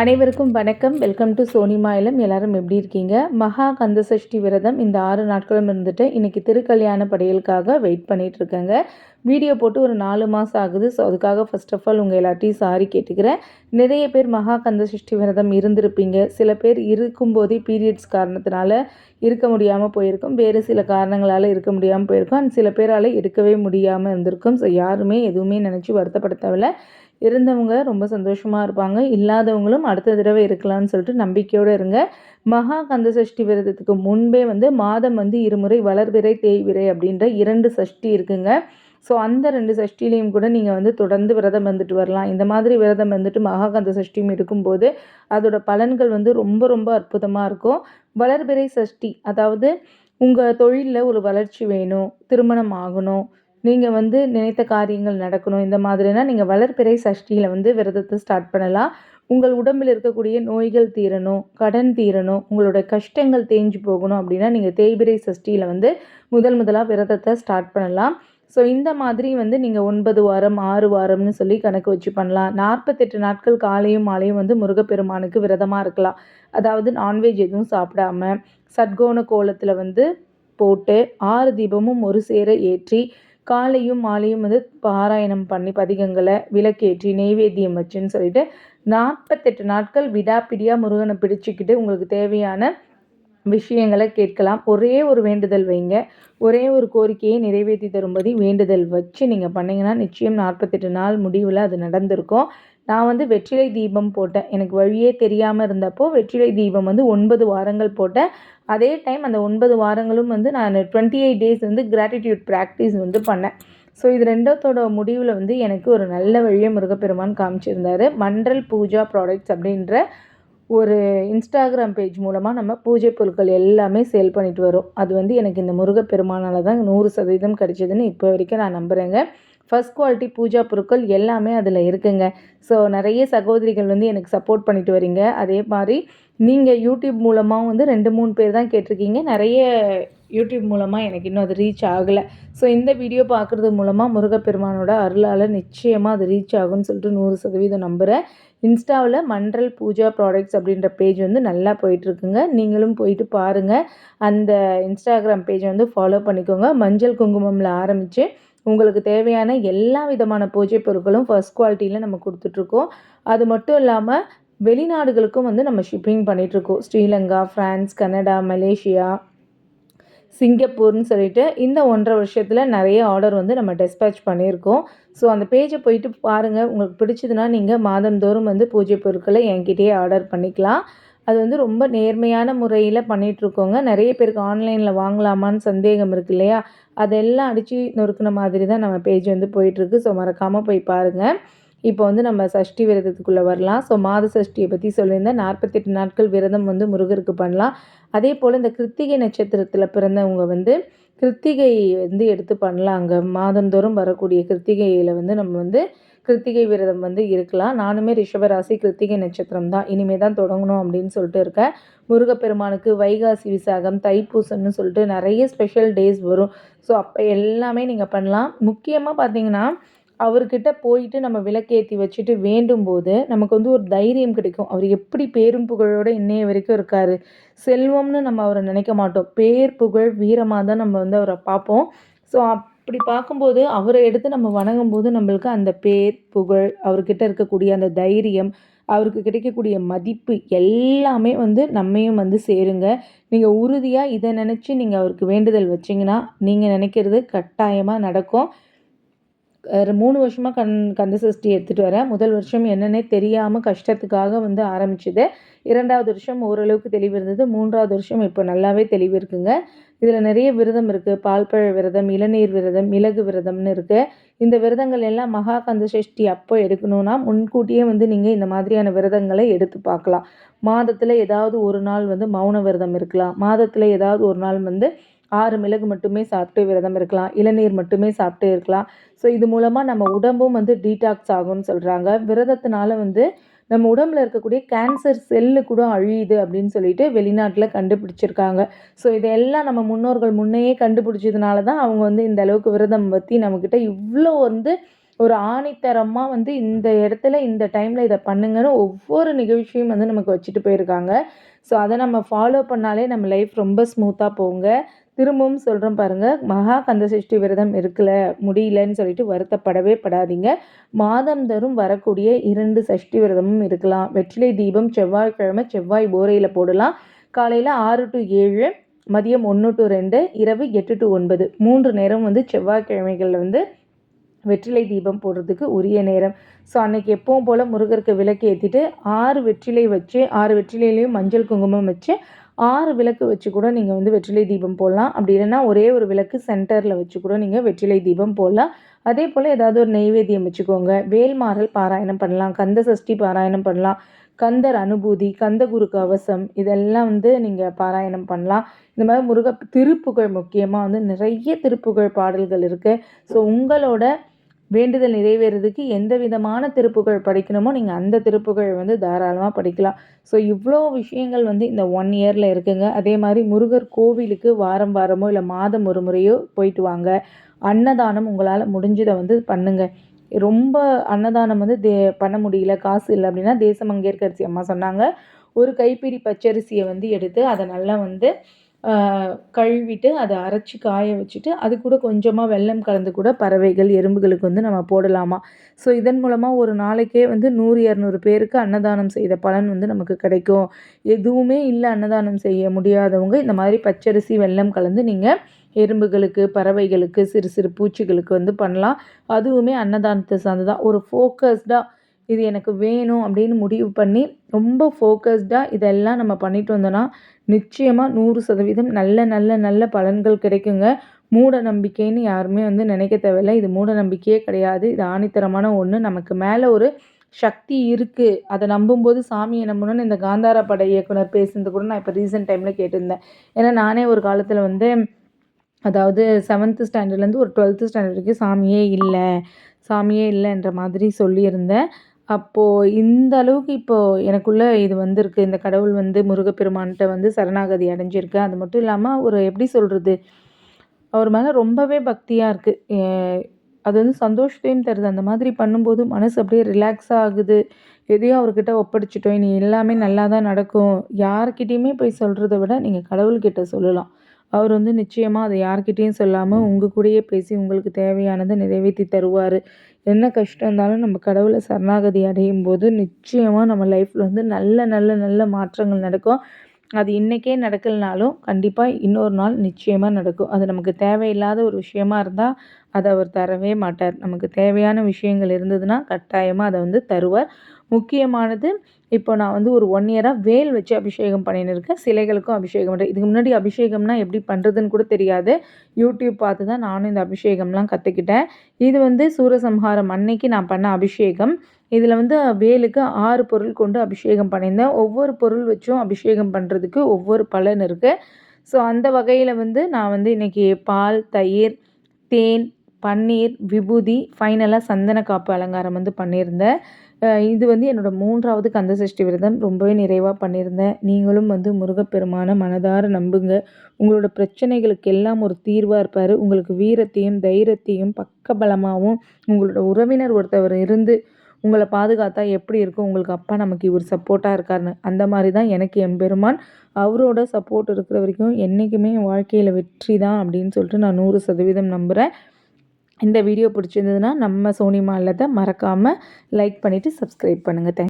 அனைவருக்கும் வணக்கம். Welcome to Sony மாயிலம் எல்லாரும் எப்படி இருக்கீங்க? மகா கந்த சஷ்டி விரதம் இந்த ஆறு நாட்களும் இருந்துட்டு இன்றைக்கி திருக்கல்யாண படையலுக்காக வெயிட் பண்ணிகிட்டு இருக்கேங்க. வீடியோ போட்டு ஒரு நாலு மாதம் ஆகுது. ஸோ அதுக்காக ஃபர்ஸ்ட் ஆஃப் ஆல் உங்கள் எல்லாத்தையும் சாரி கேட்டுக்கிறேன். நிறைய பேர் மகா கந்த சஷ்டி விரதம் இருந்திருப்பீங்க. சில பேர் இருக்கும்போதே பீரியட்ஸ் காரணத்தினால இருக்க முடியாமல் போயிருக்கும். வேறு சில காரணங்களால் இருக்க முடியாமல் போயிருக்கும். அண்ட் சில பேரால் எடுக்கவே முடியாமல் இருந்திருக்கும். ஸோ யாருமே எதுவுமே நினச்சி வருத்தப்படுத்தவில்லை இருந்தவங்க ரொம்ப சந்தோஷமாக இருப்பாங்க. இல்லாதவங்களும் அடுத்த தடவை இருக்கலாம்னு சொல்லிட்டு நம்பிக்கையோடு இருங்க. மகா கந்த சஷ்டி விரதத்துக்கு முன்பே வந்து மாதம் வந்து இருமுறை வளர்விரை தேய்விரை அப்படின்ற இரண்டு சஷ்டி இருக்குங்க. ஸோ அந்த ரெண்டு சஷ்டிலையும் கூட நீங்கள் வந்து தொடர்ந்து விரதம் வந்துட்டு வரலாம். இந்த மாதிரி விரதம் வந்துட்டு மகாகந்த சஷ்டியும் இருக்கும்போது அதோட பலன்கள் வந்து ரொம்ப ரொம்ப அற்புதமாக இருக்கும். வளர்பிறை சஷ்டி அதாவது உங்கள் தொழிலில் ஒரு வளர்ச்சி வேணும் திருமணம் ஆகணும் நீங்கள் வந்து நினைத்த காரியங்கள் நடக்கணும். இந்த மாதிரினா நீங்கள் வளர்பிறை சஷ்டியில் வந்து விரதத்தை ஸ்டார்ட் பண்ணலாம். உங்கள் உடம்பில் இருக்கக்கூடிய நோய்கள் தீரணும் கடன் தீரணும் உங்களோட கஷ்டங்கள் தேஞ்சு போகணும் அப்படின்னா நீங்கள் தேய்பிரை சஷ்டியில் வந்து முதல் முதலாக விரதத்தை ஸ்டார்ட் பண்ணலாம். ஸோ இந்த மாதிரி வந்து நீங்கள் ஒன்பது வாரம் ஆறு வாரம்னு சொல்லி கணக்கு வச்சு பண்ணலாம். நாற்பத்தெட்டு நாட்கள் காலையும் மாலையும் வந்து முருகப்பெருமானுக்கு விரதமாக இருக்கலாம். அதாவது நான்வெஜ் எதுவும் சாப்பிடாம சட்கோண கோலத்தில் வந்து போட்டு ஆறு தீபமும் ஒரு சேர ஏற்றி காலையும் மாலையும் வந்து பாராயணம் பண்ணி பதிகங்களை விளக்கேற்றி நெய்வேத்தியம் வச்சுன்னு சொல்லிட்டு நாற்பத்தெட்டு நாட்கள் விடாப்பிடியாக முருகனை பிடிச்சிக்கிட்டு உங்களுக்கு தேவையான விஷயங்களை கேட்கலாம். ஒரே ஒரு வேண்டுதல் வைங்க. ஒரே ஒரு கோரிக்கையை நிறைவேற்றி தரும்படி வேண்டுதல் வச்சு நீங்கள் பண்ணிங்கன்னா நிச்சயம் நாற்பத்தெட்டு நாள் முடிவில் அது நடந்திருக்கும். நான் வந்து வெற்றிலை தீபம் போட்டேன். எனக்கு வழியே தெரியாமல் இருந்தப்போ வெற்றிலை தீபம் வந்து ஒன்பது வாரங்கள் போட்டேன். அதே டைம் அந்த ஒன்பது வாரங்களும் வந்து நான் டுவெண்ட்டி எயிட் டேஸ் வந்து கிராட்டிடியூட் ப்ராக்டிஸ் வந்து பண்ணேன். ஸோ இது ரெண்டத்தோட முடிவில் வந்து எனக்கு ஒரு நல்ல வழியை முருகப்பெருமான் காமிச்சிருந்தார். மன்றல் பூஜா ப்ராடக்ட்ஸ் அப்படின்ற ஒரு இன்ஸ்டாகிராம் பேஜ் மூலமாக நம்ம பூஜை பொருட்கள் எல்லாமே சேல் பண்ணிட்டு வரோம். அது வந்து எனக்கு இந்த முருகப்பெருமானால் தான் நூறு சதவீதம் கிடைச்சதுன்னு இப்போ வரைக்கும் நான் நம்புகிறேங்க ஃபஸ்ட் குவாலிட்டி பூஜா பொருட்கள் எல்லாமே அதில் இருக்குங்க. ஸோ நிறைய சகோதரிகள் வந்து எனக்கு சப்போர்ட் பண்ணிட்டு வரீங்க. அதே மாதிரி நீங்கள் யூடியூப் மூலமாக வந்து ரெண்டு மூணு பேர் தான் கேட்டிருக்கீங்க. நிறைய யூடியூப் மூலமாக எனக்கு இன்னும் அது ரீச் ஆகலை. ஸோ இந்த வீடியோ பார்க்குறது மூலமாக முருகப்பெருமானோட அருளால் நிச்சயமாக அது ரீச் ஆகும்னு சொல்லிட்டு நூறு சதவீதம் நம்புகிறேன் இன்ஸ்டாவில் மன்றல் பூஜா ப்ராடக்ட்ஸ் அப்படின்ற பேஜ் வந்து நல்லா போயிட்டுருக்குங்க. நீங்களும் போயிட்டு பாருங்கள் அந்த இன்ஸ்டாகிராம் பேஜை வந்து ஃபாலோ பண்ணிக்கோங்க. மஞ்சள் குங்குமமில் ஆரம்பித்து உங்களுக்கு தேவையான எல்லா விதமான பூஜை பொருட்களும் ஃபஸ்ட் குவாலிட்டியில் நம்ம கொடுத்துட்ருக்கோம். அது மட்டும் இல்லாமல் வெளிநாடுகளுக்கும் வந்து நம்ம ஷிப்பிங் பண்ணிகிட்ருக்கோம் ஸ்ரீலங்கா ஃப்ரான்ஸ் கனடா மலேசியா. சிங்கப்பூர்னு சொல்லிட்டு இந்த ஒன்றரை வருஷத்தில் நிறைய ஆர்டர் வந்து நம்ம டெஸ்பேச் பண்ணியிருக்கோம். ஸோ அந்த பேஜை போயிட்டு பாருங்கள் உங்களுக்கு பிடிச்சதுன்னா நீங்கள் மாதந்தோறும் வந்து பூஜை பொருட்களை என்கிட்டயே ஆர்டர் பண்ணிக்கலாம். அது வந்து ரொம்ப நேர்மையான முறையில் பண்ணிகிட்ருக்கோங்க நிறைய பேருக்கு ஆன்லைனில் வாங்கலாமான்னு சந்தேகம் இருக்கு இல்லையா? அதெல்லாம் அடித்து நொறுக்கின மாதிரி தான் நம்ம பேஜ் வந்து போயிட்டுருக்கு. ஸோ மறக்காமல் போய் பாருங்கள் இப்போ வந்து நம்ம சஷ்டி விரதத்துக்குள்ளே வரலாம். ஸோ மாத சஷ்டியை பற்றி சொல்லியிருந்தேன். நாற்பத்தெட்டு நாட்கள் விரதம் வந்து முருகருக்கு பண்ணலாம். அதே போல் இந்த கிருத்திகை நட்சத்திரத்தில் பிறந்தவங்க வந்து கிருத்திகை வந்து எடுத்து பண்ணலாம். அங்கே மாதந்தோறும் வரக்கூடிய கிருத்திகையில் வந்து நம்ம வந்து கிருத்திகை விரதம் வந்து இருக்கலாம். நானுமே ரிஷபராசி கிருத்திகை நட்சத்திரம் தான். இனிமேல் தான் தொடங்கணும் அப்படின்னு சொல்லிட்டு இருக்கேன். முருகப்பெருமானுக்கு வைகாசி விசாகம் தைப்பூசம்னு சொல்லிட்டு நிறைய ஸ்பெஷல் டேஸ் வரும். ஸோ அப்போ எல்லாமே நீங்கள் பண்ணலாம். முக்கியமாக பார்த்தீங்கன்னா அவர்கிட்ட போயிட்டு நம்ம விளக்கேற்றி வச்சுட்டு வேண்டும் போது நமக்கு வந்து ஒரு தைரியம் கிடைக்கும். அவர் எப்படி பேரும் புகழோடு இன்னைய வரைக்கும் இருக்கார். செல்வம்னு நம்ம அவரை நினைக்க மாட்டோம். பேர் புகழ் வீரமாக தான் நம்ம வந்து அவரை பார்ப்போம். ஸோ அப்படி பார்க்கும்போது அவரை எடுத்து நம்ம வணங்கும் போது நம்மளுக்கு அந்த பேர் புகழ் அவர்கிட்ட இருக்கக்கூடிய அந்த தைரியம் அவருக்கு கிடைக்கக்கூடிய மதிப்பு எல்லாமே வந்து நம்மையும் வந்து சேருங்க. நீங்கள் உறுதியாக இதை நினச்சி நீங்கள் அவருக்கு வேண்டுதல் வச்சிங்கன்னா நீங்கள் நினைக்கிறது கட்டாயமாக நடக்கும். மூணு வருஷமாக கண் கந்த சஷ்டி எடுத்துகிட்டு வரேன் முதல் வருஷம் என்னென்னே தெரியாமல் கஷ்டத்துக்காக வந்து ஆரம்பிச்சது. இரண்டாவது வருஷம் ஓரளவுக்கு தெளிவு இருந்தது. மூன்றாவது வருஷம் இப்போ நல்லாவே தெளிவு இருக்குங்க. இதில் நிறைய விரதம் இருக்குது பால்பழ விரதம் இளநீர் விரதம் மிளகு விரதம்னு இருக்குது இந்த விரதங்கள் எல்லாம் மகா கந்த சஷ்டி அப்போ எடுக்கணும்னா முன்கூட்டியே வந்து நீங்கள் இந்த மாதிரியான விரதங்களை எடுத்து பார்க்கலாம். மாதத்தில் ஏதாவது ஒரு நாள் வந்து மௌன விரதம் இருக்கலாம். மாதத்தில் ஏதாவது ஒரு நாள் வந்து ஆறு மிளகு மட்டுமே சாப்பிட்டு விரதம் இருக்கலாம் இளநீர் மட்டுமே சாப்பிட்டு இருக்கலாம். ஸோ இது மூலமாக நம்ம உடம்பும் வந்து டீடாக்ஸ் ஆகும்னு சொல்கிறாங்க விரதத்தினால வந்து நம்ம உடம்புல இருக்கக்கூடிய கேன்சர் செல்லு கூட அழியுது அப்படின்னு சொல்லிட்டு வெளிநாட்டில் கண்டுபிடிச்சிருக்காங்க. ஸோ இதெல்லாம் நம்ம முன்னோர்கள் முன்னையே கண்டுபிடிச்சதுனால தான் அவங்க வந்து இந்த அளவுக்கு விரதம் பற்றி நம்மக்கிட்ட இவ்வளோ வந்து ஒரு ஆணித்தரமாக வந்து இந்த இடத்துல இந்த டைமில் இதை பண்ணுங்கன்னு ஒவ்வொரு நிகழ்ச்சியும் வந்து நமக்கு வச்சுட்டு போயிருக்காங்க. ஸோ அதை நம்ம ஃபாலோ பண்ணாலே நம்ம லைஃப் ரொம்ப ஸ்மூத்தாக போங்க திரும்பவும் சொல்கிறேன் பாருங்கள் மகா கந்தசஷ்டி விரதம் இருக்கல முடியலன்னு சொல்லிட்டு வருத்தப்படவே படாதீங்க. மாதம் தரும் வரக்கூடிய இரண்டு சஷ்டி விரதமும் இருக்கலாம். வெற்றிலை தீபம் செவ்வாய்க்கிழமை செவ்வாய் போரையில் போடலாம். காலையில் ஆறு டு ஏழு மதியம் ஒன்று டு ரெண்டு இரவு எட்டு டு ஒன்பது. மூன்று நேரம் வந்து செவ்வாய்க்கிழமைகளில் வந்து வெற்றிலை தீபம் போடுறதுக்கு உரிய நேரம். ஸோ அன்றைக்கி எப்பவும் போல் முருகருக்கு விளக்கு ஏற்றிட்டு ஆறு வெற்றிலை வச்சு ஆறு வெற்றிலையிலையும் மஞ்சள் குங்குமம் வச்சு ஆறு விளக்கு வச்சு கூட நீங்கள் வந்து வெற்றிலை தீபம் போடலாம். அப்படி இல்லைன்னா ஒரே ஒரு விளக்கு சென்டரில் வச்சு கூட நீங்கள் வெற்றிலை தீபம் போடலாம். அதே போல் ஏதாவது ஒரு நெய்வேத்தியம் வச்சுக்கோங்க. வேல்மாறல் பாராயணம் பண்ணலாம். கந்த சஷ்டி பாராயணம் பண்ணலாம். கந்தர் அனுபூதி கந்தகுரு கவசம் இதெல்லாம் வந்து நீங்கள் பாராயணம் பண்ணலாம். இந்த மாதிரி முருக திருப்புகழ் முக்கியமாக வந்து நிறைய திருப்புகழ் பாடல்கள் இருக்குது ஸோ உங்களோட வேண்டுதல் நிறைவேறதுக்கு எந்த விதமான திருப்புகள் படிக்கணுமோ நீங்கள் அந்த திருப்புகள் வந்து தாராளமாக படிக்கலாம். ஸோ இவ்வளோ விஷயங்கள் வந்து இந்த ஒன் இயரில் இருக்குங்க. அதே மாதிரி முருகர் கோவிலுக்கு வாரம் வாரமோ இல்லை மாதம் ஒரு முறையோ போயிட்டு வாங்க. அன்னதானம் உங்களால் முடிஞ்சதை வந்து பண்ணுங்கள் ரொம்ப அன்னதானம் வந்து தே பண்ண முடியல. காசு இல்லை அப்படின்னா தேசமங்கேற்கரிசி அம்மா சொன்னாங்க. ஒரு கைப்பிடி பச்சரிசியை வந்து எடுத்து அதை நல்லா வந்து கழுவிட்டு அதை அரைச்சி காய வச்சுட்டு அது கூட கொஞ்சமாக வெல்லம் கலந்து கூட பறவைகள் எறும்புகளுக்கு வந்து நம்ம போடலாமா? ஸோ இதன் மூலமாக ஒரு நாளைக்கே வந்து நூறு இரநூறு பேருக்கு அன்னதானம் செய்த பலன் வந்து நமக்கு கிடைக்கும். எதுவுமே இல்லை அன்னதானம் செய்ய முடியாதவங்க இந்த மாதிரி பச்சரிசி வெல்லம் கலந்து நீங்கள் எறும்புகளுக்கு பறவைகளுக்கு சிறு சிறு பூச்சிகளுக்கு வந்து பண்ணலாம். அதுவுமே அன்னதானத்தை சார்ந்து தான் ஒரு ஃபோக்கஸ்டாக இது எனக்கு வேணும் அப்படின்னு முடிவு பண்ணி ரொம்ப ஃபோக்கஸ்டாக இதெல்லாம் நம்ம பண்ணிட்டு வந்தோன்னா நிச்சயமாக நூறு சதவீதம் நல்ல நல்ல நல்ல பலன்கள் கிடைக்குங்க. மூட நம்பிக்கைன்னு யாருமே வந்து நினைக்க தேவையில்லை. இது மூட நம்பிக்கையே கிடையாது. இது ஆணித்தரமான ஒன்று நமக்கு மேலே ஒரு சக்தி இருக்குது அதை நம்பும்போது சாமியை நம்பணும்னு இந்த காந்தார பட இயக்குனர் பேசுனது கூட நான் இப்போ ரீசெண்ட் டைமில் கேட்டிருந்தேன். ஏன்னா நானே ஒரு காலத்தில் வந்து அதாவது செவன்த்து ஸ்டாண்டர்ட்லேருந்து ஒரு டுவெல்த்து ஸ்டாண்டர்ட் வரைக்கும் சாமியே இல்லை சாமியே இல்லைன்ற மாதிரி சொல்லியிருந்தேன். அப்போது இந்த அளவுக்கு இப்போது எனக்குள்ளே இது வந்திருக்கு. இந்த கடவுள் வந்து முருகப்பெருமான்கிட்ட வந்து சரணாகதி அடைஞ்சிருக்கு. அது மட்டும் இல்லாமல் ஒரு எப்படி சொல்கிறது அவர் மேலே ரொம்பவே பக்தியாக இருக்குது அது வந்து சந்தோஷத்தையும் தருது. அந்த மாதிரி பண்ணும்போது மனசு அப்படியே ரிலாக்ஸ் ஆகுது. எதையோ அவர்கிட்ட ஒப்படைச்சிட்டோம். இனி எல்லாமே நல்லா தான் நடக்கும். யார்கிட்டேயுமே போய் சொல்கிறத விட நீங்கள் கடவுள்கிட்ட சொல்லலாம். அவர் வந்து நிச்சயமாக அதை யார்கிட்டேயும் சொல்லாமல் உங்கள் கூடயே பேசி உங்களுக்கு தேவையானதை நிறைவேற்றி தருவார். என்ன கஷ்டம் இருந்தாலும் நம்ம கடவுளை சரணாகதி அடையும் போது நிச்சயமாக நம்ம லைஃப்பில் வந்து நல்ல நல்ல நல்ல மாற்றங்கள் நடக்கும். அது இன்றைக்கே நடக்கலைனாலும் கண்டிப்பாக இன்னொரு நாள் நிச்சயமாக நடக்கும். அது நமக்கு தேவையில்லாத ஒரு விஷயமா இருந்தால் அதை அவர் தரவே மாட்டார். நமக்கு தேவையான விஷயங்கள் இருந்ததுன்னா கட்டாயமாக அதை வந்து தருவார். முக்கியமானது இப்போ நான் வந்து ஒரு ஒன் இயராக வேல் வச்சு அபிஷேகம் பண்ணியிருக்கேன் இருக்கேன் சிலைகளுக்கும் அபிஷேகம் பண்ணுறேன் இதுக்கு முன்னாடி அபிஷேகம்னா எப்படி பண்ணுறதுன்னு கூட தெரியாது. யூடியூப் பார்த்து தான் நானும் இந்த அபிஷேகம்லாம் கற்றுக்கிட்டேன் இது வந்து சூரசம்ஹாரம் அன்னைக்கு நான் பண்ண அபிஷேகம். இதில் வந்து வேலுக்கு ஆறு பொருள் கொண்டு அபிஷேகம் பண்ணியிருந்தேன். ஒவ்வொரு பொருள் வச்சும் அபிஷேகம் பண்ணுறதுக்கு ஒவ்வொரு பலன் இருக்குது ஸோ அந்த வகையில் வந்து நான் வந்து இன்றைக்கி பால் தயிர் தேன் பன்னீர் விபூதி ஃபைனலாக சந்தன காப்பு அலங்காரம் வந்து பண்ணியிருந்தேன். இது வந்து என்னோடய மூன்றாவது கந்த சஷ்டி விரதம். ரொம்பவே நிறைவாக பண்ணியிருந்தேன். நீங்களும் வந்து முருகப்பெருமான மனதார நம்புங்க. உங்களோட பிரச்சனைகளுக்கு எல்லாம் ஒரு தீர்வாக இருப்பார். உங்களுக்கு வீரத்தையும் தைரியத்தையும் பக்கபலமாகவும் உங்களோட உறவினர் ஒருத்தவர் இருந்து உங்களை பாதுகாத்தா எப்படி இருக்கும்? உங்களுக்கு அப்பா நமக்கு இவர் சப்போர்ட்டாக இருக்காருன்னு. அந்த மாதிரி தான் எனக்கு எம்பெருமான். அவரோட சப்போர்ட் இருக்கிற வரைக்கும் என்றைக்குமே என் வாழ்க்கையில் வெற்றி தான் அப்படின்னு சொல்லிட்டு நான் நூறு சதவீதம் நம்புகிறேன் இந்த வீடியோ பிடிச்சிருந்ததுன்னா நம்ம சோனி மாலத்தை மறக்காமல் லைக் பண்ணிவிட்டு சப்ஸ்கிரைப் பண்ணுங்கள் தேங்க்